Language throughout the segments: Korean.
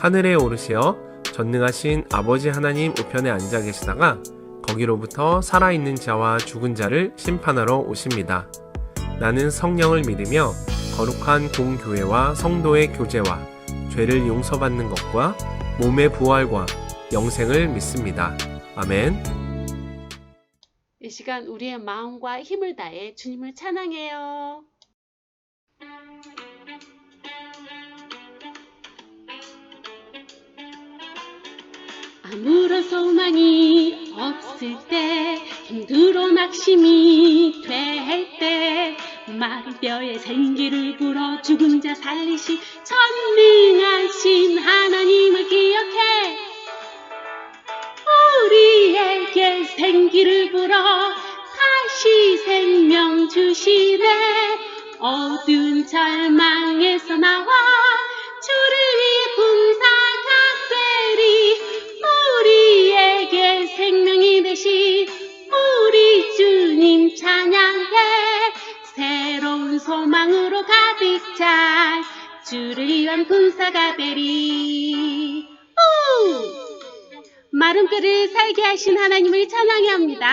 하늘에 오르시어 전능하신 아버지 하나님 우편에 앉아 계시다가 거기로부터 살아있는 자와 죽은 자를 심판하러 오십니다. 나는 성령을 믿으며 거룩한 공교회와 성도의 교제와 죄를 용서받는 것과 몸의 부활과 영생을 믿습니다. 아멘. 이 시간 우리의 마음과 힘을 다해 주님을 찬양해요. 아무런 소망이 없을 때 힘들어 낙심이 될 때 마른 뼈에 생기를 불어 죽은 자 살리신 전능하신 하나님을 기억해. 우리에게 생기를 불어 다시 생명 주시네. 어두운 절망에서 나와 주를 위한 군사가 되리 우! 마른 뼈를 살게 하신 하나님을 찬양해야 합니다.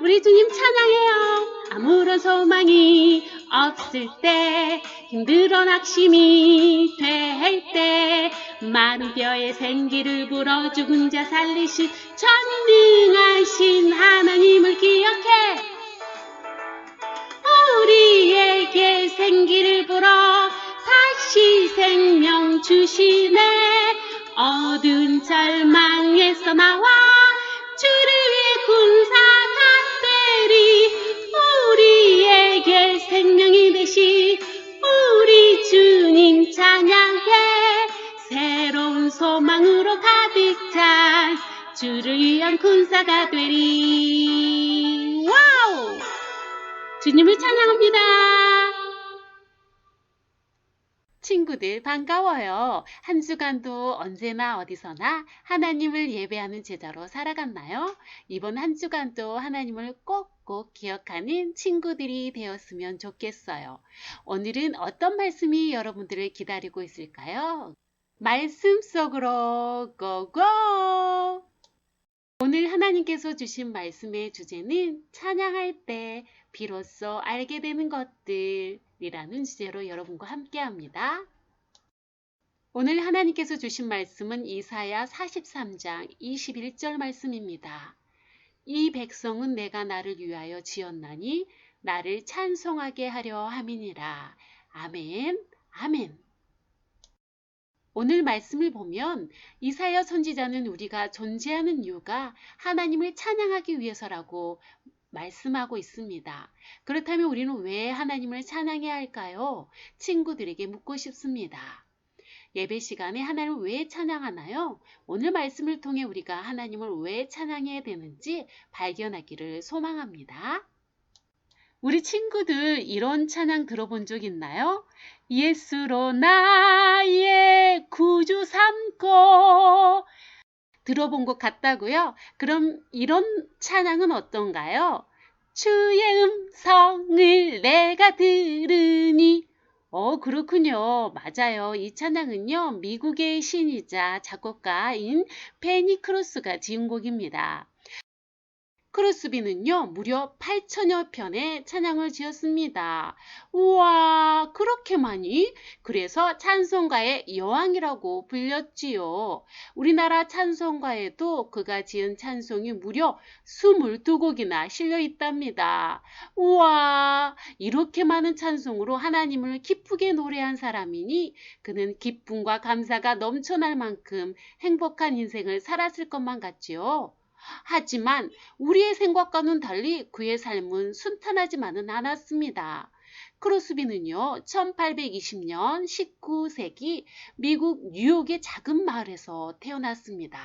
우리 주님 찬양해요. 아무런 소망이 없을 때 힘들어 낙심이 될 때 마른 뼈에 생기를 불어 죽은 자 살리신 전능하신 하나님을 기억해 우리에게 생기를 불어 다시 생명 주시네. 어두운 절망에서 나와 주를 위해 군사가 되리 우리에게 생명이 되신 우리 주님 찬양해. 새로운 소망으로 가득 찬 주를 위한 군사가 되리. 와우! 주님을 찬양합니다. 친구들 반가워요. 한 주간도 언제나 어디서나 하나님을 예배하는 제자로 살아갔나요? 이번 한 주간도 하나님을 꼭꼭 기억하는 친구들이 되었으면 좋겠어요. 오늘은 어떤 말씀이 여러분들을 기다리고 있을까요? 말씀 속으로 고고! 오늘 하나님께서 주신 말씀의 주제는 찬양할 때 비로소 알게 되는 것들 이라는 주제로 여러분과 함께 합니다. 오늘 하나님께서 주신 말씀은 이사야 43장 21절 말씀입니다. 이 백성은 내가 나를 위하여 지었나니 나를 찬송하게 하려 함이니라. 아멘, 아멘. 오늘 말씀을 보면 이사야 선지자는 우리가 존재하는 이유가 하나님을 찬양하기 위해서라고 말씀하고 있습니다. 그렇다면 우리는 왜 하나님을 찬양해야 할까요? 친구들에게 묻고 싶습니다. 예배 시간에 하나님을 왜 찬양하나요? 오늘 말씀을 통해 우리가 하나님을 왜 찬양해야 되는지 발견하기를 소망합니다. 우리 친구들 이런 찬양 들어본 적 있나요? 예수로 나의 구주 삼고 들어본 것 같다고요? 그럼 이런 찬양은 어떤가요? 주의 음성을 내가 들으니 어, 그렇군요. 맞아요. 이 찬양은요, 미국의 신이자 작곡가인 페니 크로스가 지은 곡입니다. 크로스비는요, 무려 8천여 편의 찬양을 지었습니다. 우와, 그렇게 많이? 그래서 찬송가의 여왕이라고 불렸지요. 우리나라 찬송가에도 그가 지은 찬송이 무려 22곡이나 실려 있답니다. 우와, 이렇게 많은 찬송으로 하나님을 기쁘게 노래한 사람이니 그는 기쁨과 감사가 넘쳐날 만큼 행복한 인생을 살았을 것만 같지요. 하지만 우리의 생각과는 달리 그의 삶은 순탄하지만은 않았습니다. 크로스비는요, 1820년 19세기 미국 뉴욕의 작은 마을에서 태어났습니다.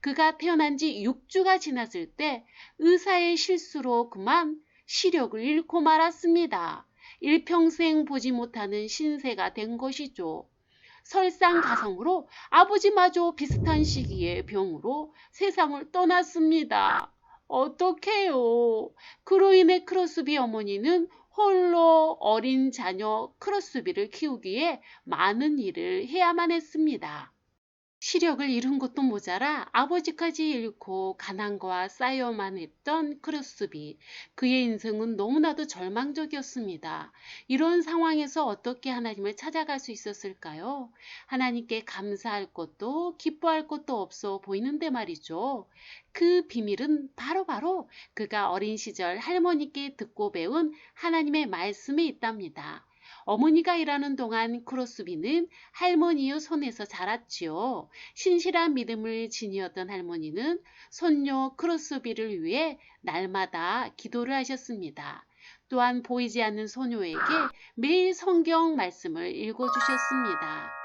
그가 태어난 지 6주가 지났을 때 의사의 실수로 그만 시력을 잃고 말았습니다. 일평생 보지 못하는 신세가 된 것이죠. 설상가성으로 아버지마저 비슷한 시기에 병으로 세상을 떠났습니다. 어떡해요. 그로 인해 크로스비 어머니는 홀로 어린 자녀 크로스비를 키우기에 많은 일을 해야만 했습니다. 시력을 잃은 것도 모자라 아버지까지 잃고 가난과 쌓여만 했던 크로스비. 그의 인생은 너무나도 절망적이었습니다. 이런 상황에서 어떻게 하나님을 찾아갈 수 있었을까요? 하나님께 감사할 것도 기뻐할 것도 없어 보이는데 말이죠. 그 비밀은 바로바로 바로 그가 어린 시절 할머니께 듣고 배운 하나님의 말씀에 있답니다. 어머니가 일하는 동안 크로스비는 할머니의 손에서 자랐지요. 신실한 믿음을 지니었던 할머니는 손녀 크로스비를 위해 날마다 기도를 하셨습니다. 또한 보이지 않는 소녀에게 매일 성경 말씀을 읽어주셨습니다.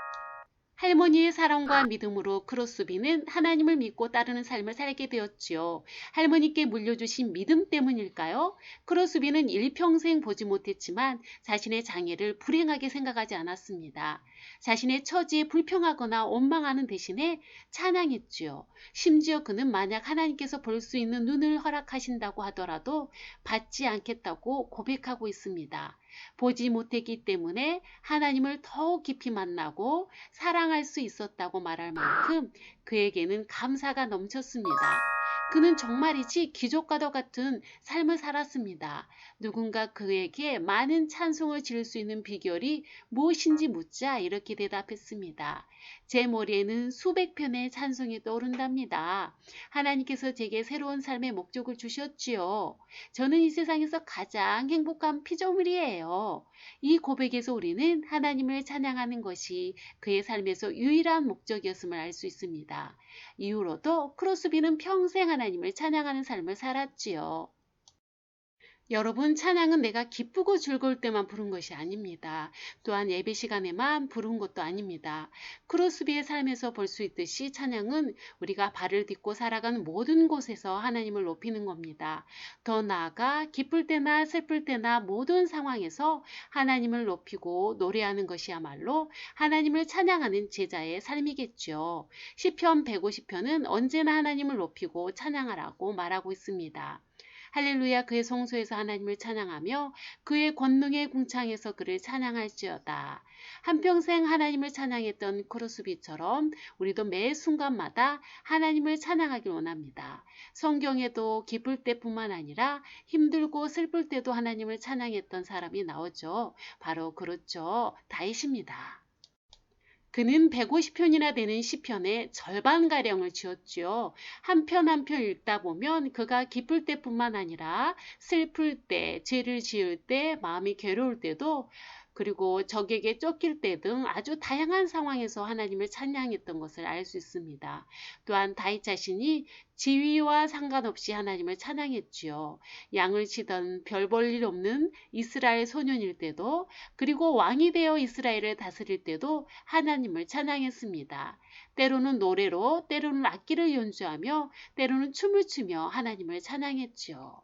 할머니의 사랑과 믿음으로 크로스비는 하나님을 믿고 따르는 삶을 살게 되었지요. 할머니께 물려주신 믿음 때문일까요? 크로스비는 일평생 보지 못했지만 자신의 장애를 불행하게 생각하지 않았습니다. 자신의 처지에 불평하거나 원망하는 대신에 찬양했지요. 심지어 그는 만약 하나님께서 볼 수 있는 눈을 허락하신다고 하더라도 받지 않겠다고 고백하고 있습니다. 보지 못했기 때문에 하나님을 더욱 깊이 만나고 사랑할 수 있었다고 말할 만큼 그에게는 감사가 넘쳤습니다. 그는 정말이지 기적과도 같은 삶을 살았습니다. 누군가 그에게 많은 찬송을 지을 수 있는 비결이 무엇인지 묻자 이렇게 대답했습니다. 제 머리에는 수백 편의 찬송이 떠오른답니다. 하나님께서 제게 새로운 삶의 목적을 주셨지요. 저는 이 세상에서 가장 행복한 피조물이에요. 이 고백에서 우리는 하나님을 찬양하는 것이 그의 삶에서 유일한 목적이었음을 알 수 있습니다. 이후로도 크로스비는 평생 하나님을 찬양하는 삶을 살았지요. 여러분, 찬양은 내가 기쁘고 즐거울 때만 부른 것이 아닙니다. 또한 예배 시간에만 부른 것도 아닙니다. 크로스비의 삶에서 볼 수 있듯이 찬양은 우리가 발을 딛고 살아가는 모든 곳에서 하나님을 높이는 겁니다. 더 나아가 기쁠 때나 슬플 때나 모든 상황에서 하나님을 높이고 노래하는 것이야말로 하나님을 찬양하는 제자의 삶이겠죠. 시편 150편은 언제나 하나님을 높이고 찬양하라고 말하고 있습니다. 할렐루야 그의 성소에서 하나님을 찬양하며 그의 권능의 궁창에서 그를 찬양할지어다. 한평생 하나님을 찬양했던 크로스비처럼 우리도 매 순간마다 하나님을 찬양하길 원합니다. 성경에도 기쁠 때뿐만 아니라 힘들고 슬플 때도 하나님을 찬양했던 사람이 나오죠. 바로 그렇죠. 다윗입니다. 그는 150편이나 되는 시편의 절반가량을 지었지요. 한 편 한 편 읽다 보면 그가 기쁠 때뿐만 아니라 슬플 때, 죄를 지을 때, 마음이 괴로울 때도 그리고 적에게 쫓길 때 등 아주 다양한 상황에서 하나님을 찬양했던 것을 알 수 있습니다. 또한 다윗 자신이 지위와 상관없이 하나님을 찬양했지요. 양을 치던 별 볼 일 없는 이스라엘 소년일 때도 그리고 왕이 되어 이스라엘을 다스릴 때도 하나님을 찬양했습니다. 때로는 노래로 때로는 악기를 연주하며 때로는 춤을 추며 하나님을 찬양했지요.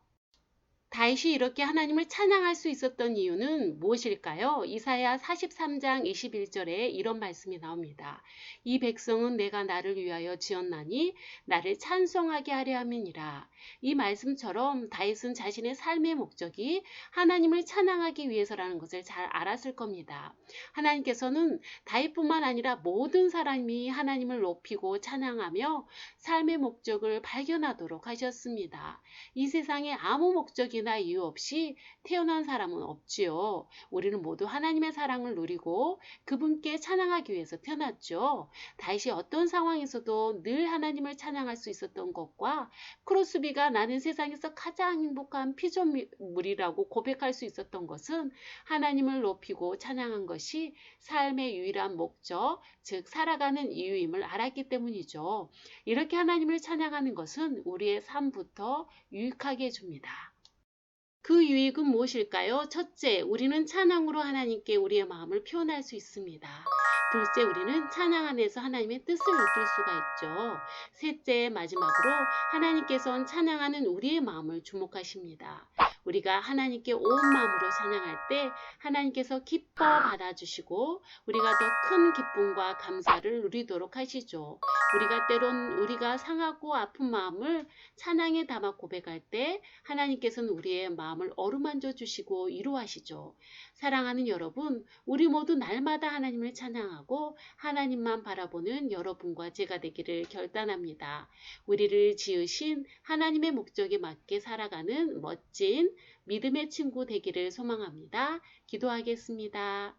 다윗이 이렇게 하나님을 찬양할 수 있었던 이유는 무엇일까요? 이사야 43장 21절에 이런 말씀이 나옵니다. 이 백성은 내가 나를 위하여 지었나니 나를 찬송하게 하려 함이니라. 이 말씀처럼 다윗은 자신의 삶의 목적이 하나님을 찬양하기 위해서라는 것을 잘 알았을 겁니다. 하나님께서는 다윗뿐만 아니라 모든 사람이 하나님을 높이고 찬양하며 삶의 목적을 발견하도록 하셨습니다. 이 세상에 아무 목적이 이유나 이유 없이 태어난 사람은 없지요. 우리는 모두 하나님의 사랑을 누리고 그분께 찬양하기 위해서 태어났죠. 다윗이 어떤 상황에서도 늘 하나님을 찬양할 수 있었던 것과 크로스비가 나는 세상에서 가장 행복한 피조물이라고 고백할 수 있었던 것은 하나님을 높이고 찬양한 것이 삶의 유일한 목적, 즉 살아가는 이유임을 알았기 때문이죠. 이렇게 하나님을 찬양하는 것은 우리의 삶부터 유익하게 해줍니다. 그 유익은 무엇일까요? 첫째, 우리는 찬양으로 하나님께 우리의 마음을 표현할 수 있습니다. 둘째, 우리는 찬양 안에서 하나님의 뜻을 느낄 수가 있죠. 셋째, 마지막으로 하나님께서는 찬양하는 우리의 마음을 주목하십니다. 우리가 하나님께 온 마음으로 찬양할 때 하나님께서 기뻐 받아주시고 우리가 더 큰 기쁨과 감사를 누리도록 하시죠. 우리가 때론 우리가 상하고 아픈 마음을 찬양에 담아 고백할 때 하나님께서는 우리의 마음을 어루만져 주시고 위로하시죠. 사랑하는 여러분, 우리 모두 날마다 하나님을 찬양하고 하나님만 바라보는 여러분과 제가 되기를 결단합니다. 우리를 지으신 하나님의 목적에 맞게 살아가는 멋진 믿음의 친구 되기를 소망합니다. 기도하겠습니다.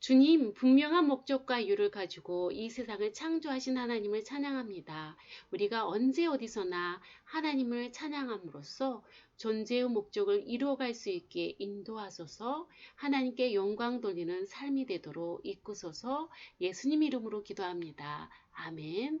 주님, 분명한 목적과 이유를 가지고 이 세상을 창조하신 하나님을 찬양합니다. 우리가 언제 어디서나 하나님을 찬양함으로써 존재의 목적을 이루어갈 수 있게 인도하소서 하나님께 영광 돌리는 삶이 되도록 이끄소서 예수님 이름으로 기도합니다. 아멘.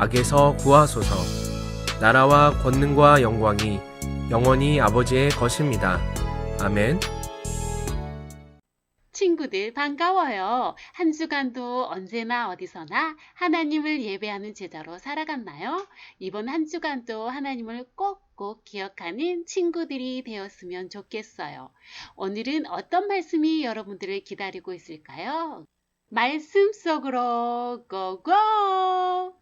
악에서 구하소서. 나라와 권능과 영광이 영원히 아버지의 것입니다. 아멘. 친구들 반가워요. 한 주간도 언제나 어디서나 하나님을 예배하는 제자로 살아갔나요? 이번 한 주간도 하나님을 꼭꼭 기억하는 친구들이 되었으면 좋겠어요. 오늘은 어떤 말씀이 여러분들을 기다리고 있을까요? 말씀 속으로 고고!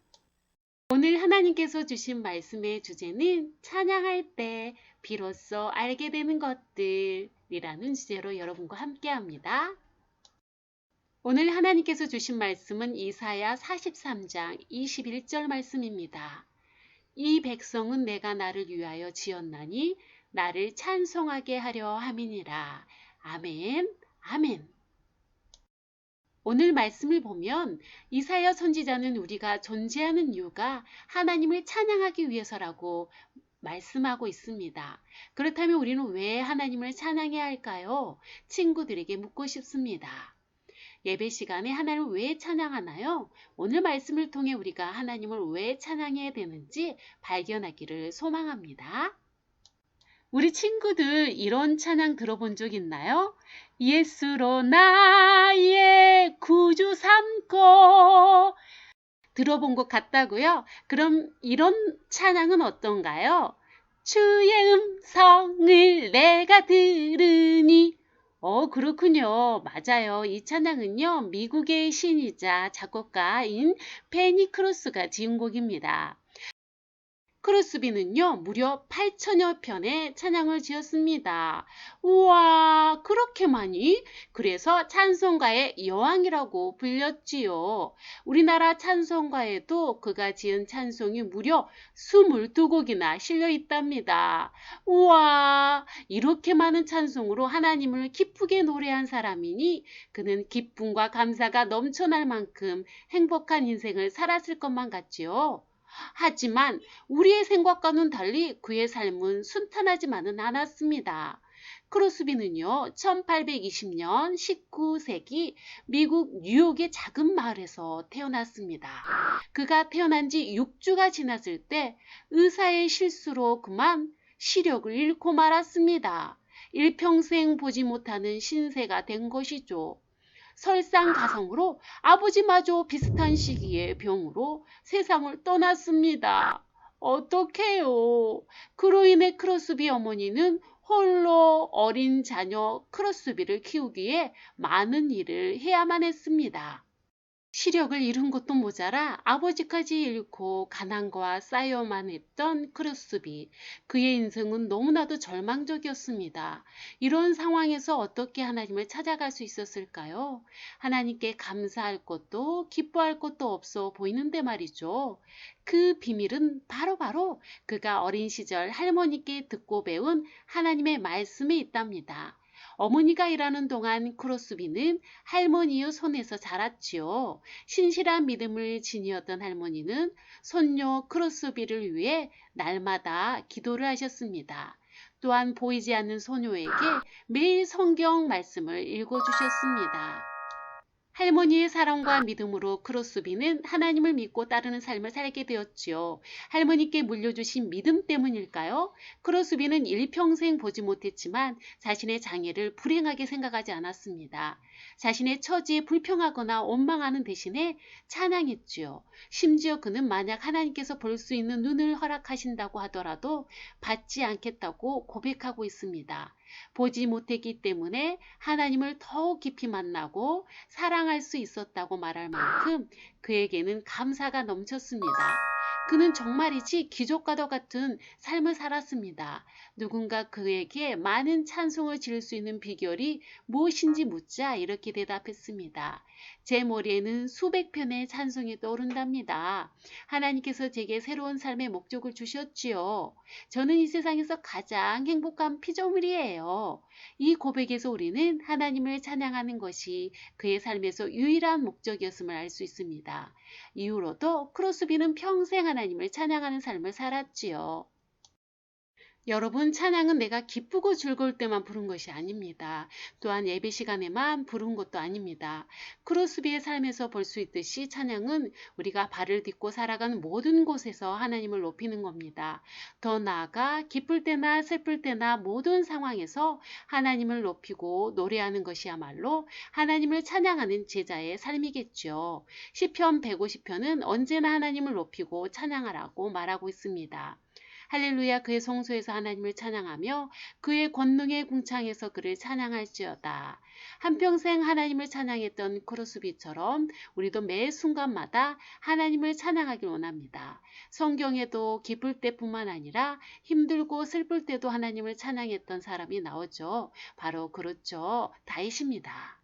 오늘 하나님께서 주신 말씀의 주제는 찬양할 때 비로소 알게 되는 것들이라는 주제로 여러분과 함께 합니다. 오늘 하나님께서 주신 말씀은 이사야 43장 21절 말씀입니다. 이 백성은 내가 나를 위하여 지었나니 나를 찬송하게 하려 함이니라. 아멘, 아멘. 오늘 말씀을 보면 이사야 선지자는 우리가 존재하는 이유가 하나님을 찬양하기 위해서라고 말씀하고 있습니다. 그렇다면 우리는 왜 하나님을 찬양해야 할까요? 친구들에게 묻고 싶습니다. 예배 시간에 하나님을 왜 찬양하나요? 오늘 말씀을 통해 우리가 하나님을 왜 찬양해야 되는지 발견하기를 소망합니다. 우리 친구들 이런 찬양 들어본 적 있나요? 예수로 나의 구주 삼고 들어본 것 같다고요? 그럼 이런 찬양은 어떤가요? 주의 음성을 내가 들으니 어, 그렇군요. 맞아요. 이 찬양은요, 미국의 신이자 작곡가인 페니 크로스가 지은 곡입니다. 크로스비는요, 무려 8천여 편의 찬양을 지었습니다. 우와, 그렇게 많이? 그래서 찬송가의 여왕이라고 불렸지요. 우리나라 찬송가에도 그가 지은 찬송이 무려 22곡이나 실려 있답니다. 우와, 이렇게 많은 찬송으로 하나님을 기쁘게 노래한 사람이니 그는 기쁨과 감사가 넘쳐날 만큼 행복한 인생을 살았을 것만 같지요. 하지만 우리의 생각과는 달리 그의 삶은 순탄하지만은 않았습니다. 크로스비는요, 1820년 19세기 미국 뉴욕의 작은 마을에서 태어났습니다. 그가 태어난 지 6주가 지났을 때 의사의 실수로 그만 시력을 잃고 말았습니다. 일평생 보지 못하는 신세가 된 것이죠. 설상가성으로 아버지마저 비슷한 시기에 병으로 세상을 떠났습니다. 어떡해요. 그로 인해 크로스비 어머니는 홀로 어린 자녀 크로스비를 키우기에 많은 일을 해야만 했습니다. 시력을 잃은 것도 모자라 아버지까지 잃고 가난과 쌓여만 했던 크로스비. 그의 인생은 너무나도 절망적이었습니다. 이런 상황에서 어떻게 하나님을 찾아갈 수 있었을까요? 하나님께 감사할 것도 기뻐할 것도 없어 보이는데 말이죠. 그 비밀은 바로바로 바로 그가 어린 시절 할머니께 듣고 배운 하나님의 말씀에 있답니다. 어머니가 일하는 동안 크로스비는 할머니의 손에서 자랐지요. 신실한 믿음을 지니었던 할머니는 손녀 크로스비를 위해 날마다 기도를 하셨습니다. 또한 보이지 않는 소녀에게 매일 성경 말씀을 읽어주셨습니다. 할머니의 사랑과 믿음으로 크로스비는 하나님을 믿고 따르는 삶을 살게 되었지요. 할머니께 물려주신 믿음 때문일까요? 크로스비는 일평생 보지 못했지만 자신의 장애를 불행하게 생각하지 않았습니다. 자신의 처지에 불평하거나 원망하는 대신에 찬양했지요. 심지어 그는 만약 하나님께서 볼 수 있는 눈을 허락하신다고 하더라도 받지 않겠다고 고백하고 있습니다. 보지 못했기 때문에 하나님을 더욱 깊이 만나고 사랑할 수 있었다고 말할 만큼 그에게는 감사가 넘쳤습니다. 그는 정말이지 기적과도 같은 삶을 살았습니다. 누군가 그에게 많은 찬송을 지을 수 있는 비결이 무엇인지 묻자 이렇게 대답했습니다. 제 머리에는 수백 편의 찬송이 떠오른답니다. 하나님께서 제게 새로운 삶의 목적을 주셨지요. 저는 이 세상에서 가장 행복한 피조물이에요. 이 고백에서 우리는 하나님을 찬양하는 것이 그의 삶에서 유일한 목적이었음을 알 수 있습니다. 이후로도 크로스비는 평생 하나님 을 찬양하는 삶을 살았지요. 여러분, 찬양은 내가 기쁘고 즐거울 때만 부른 것이 아닙니다. 또한 예배 시간에만 부른 것도 아닙니다. 크로스비의 삶에서 볼 수 있듯이 찬양은 우리가 발을 딛고 살아가는 모든 곳에서 하나님을 높이는 겁니다. 더 나아가 기쁠 때나 슬플 때나 모든 상황에서 하나님을 높이고 노래하는 것이야말로 하나님을 찬양하는 제자의 삶이겠죠. 시편 150편은 언제나 하나님을 높이고 찬양하라고 말하고 있습니다. 할렐루야 그의 성소에서 하나님을 찬양하며 그의 권능의 궁창에서 그를 찬양할지어다. 한평생 하나님을 찬양했던 크로스비처럼 우리도 매 순간마다 하나님을 찬양하길 원합니다. 성경에도 기쁠 때뿐만 아니라 힘들고 슬플 때도 하나님을 찬양했던 사람이 나오죠. 바로 그렇죠. 다윗입니다.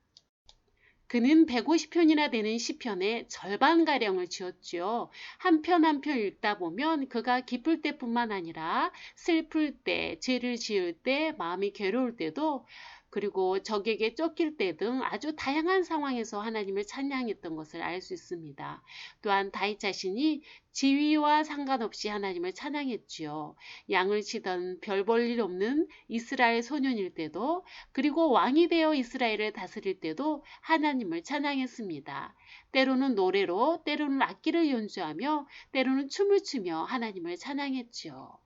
그는 150편이나 되는 시편의 절반가량을 지었지요. 한 편 한 편 읽다 보면 그가 기쁠 때뿐만 아니라 슬플 때, 죄를 지을 때, 마음이 괴로울 때도 그리고 적에게 쫓길 때 등 아주 다양한 상황에서 하나님을 찬양했던 것을 알 수 있습니다. 또한 다윗 자신이 지위와 상관없이 하나님을 찬양했지요. 양을 치던 별 볼 일 없는 이스라엘 소년일 때도 그리고 왕이 되어 이스라엘을 다스릴 때도 하나님을 찬양했습니다. 때로는 노래로 때로는 악기를 연주하며 때로는 춤을 추며 하나님을 찬양했지요.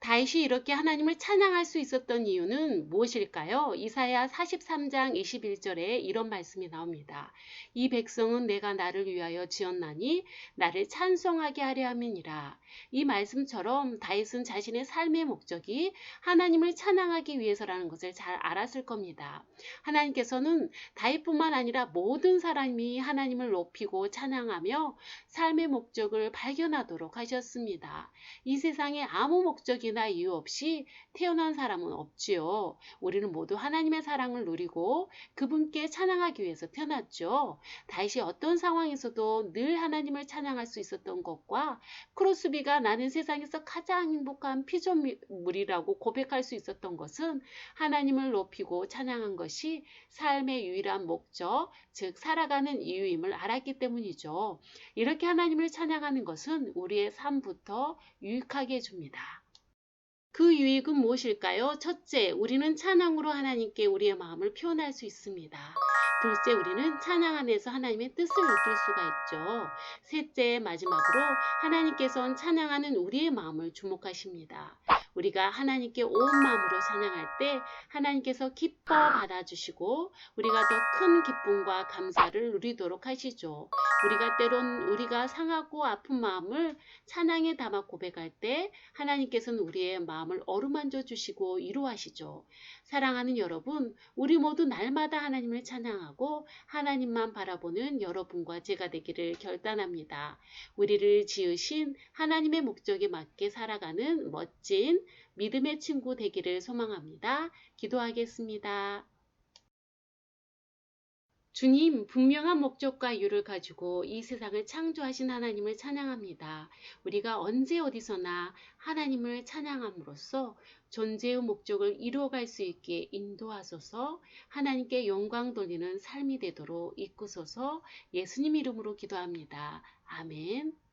다윗이 이렇게 하나님을 찬양할 수 있었던 이유는 무엇일까요? 이사야 43장 21절에 이런 말씀이 나옵니다. 이 백성은 내가 나를 위하여 지었나니 나를 찬송하게 하려 함이니라. 이 말씀처럼 다윗은 자신의 삶의 목적이 하나님을 찬양하기 위해서라는 것을 잘 알았을 겁니다. 하나님께서는 다윗뿐만 아니라 모든 사람이 하나님을 높이고 찬양하며 삶의 목적을 발견하도록 하셨습니다. 이 세상에 아무 목적이 나 이유 없이 태어난 사람은 없지요. 우리는 모두 하나님의 사랑을 누리고 그분께 찬양하기 위해서 태어났죠. 다윗이 어떤 상황에서도 늘 하나님을 찬양할 수 있었던 것과 크로스비가 나는 세상에서 가장 행복한 피조물이라고 고백할 수 있었던 것은 하나님을 높이고 찬양한 것이 삶의 유일한 목적, 즉 살아가는 이유임을 알았기 때문이죠. 이렇게 하나님을 찬양하는 것은 우리의 삶부터 유익하게 해줍니다. 그 유익은 무엇일까요? 첫째, 우리는 찬양으로 하나님께 우리의 마음을 표현할 수 있습니다. 둘째, 우리는 찬양 안에서 하나님의 뜻을 느낄 수가 있죠. 셋째, 마지막으로 하나님께서는 찬양하는 우리의 마음을 주목하십니다. 우리가 하나님께 온 마음으로 찬양할 때 하나님께서 기뻐 받아주시고 우리가 더 큰 기쁨과 감사를 누리도록 하시죠. 우리가 때론 우리가 상하고 아픈 마음을 찬양에 담아 고백할 때 하나님께서는 우리의 마음을 어루만져 주시고 위로하시죠. 사랑하는 여러분, 우리 모두 날마다 하나님을 찬양하고 하나님만 바라보는 여러분과 제가 되기를 결단합니다. 우리를 지으신 하나님의 목적에 맞게 살아가는 멋진 믿음의 친구 되기를 소망합니다. 기도하겠습니다. 주님, 분명한 목적과 이유를 가지고 이 세상을 창조하신 하나님을 찬양합니다. 우리가 언제 어디서나 하나님을 찬양함으로써 존재의 목적을 이루어갈 수 있게 인도하소서 하나님께 영광 돌리는 삶이 되도록 이끄소서 예수님 이름으로 기도합니다. 아멘.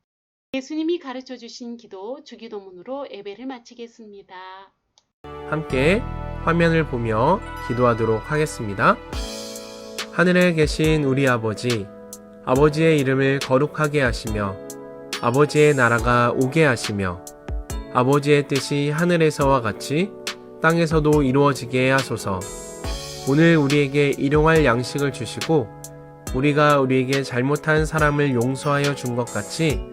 예수님이 가르쳐 주신 기도 주기도문으로 예배를 마치겠습니다. 함께 화면을 보며 기도하도록 하겠습니다. 하늘에 계신 우리 아버지, 아버지의 이름을 거룩하게 하시며, 아버지의 나라가 오게 하시며, 아버지의 뜻이 하늘에서와 같이 땅에서도 이루어지게 하소서. 오늘 우리에게 일용할 양식을 주시고, 우리가 우리에게 잘못한 사람을 용서하여 준 것 같이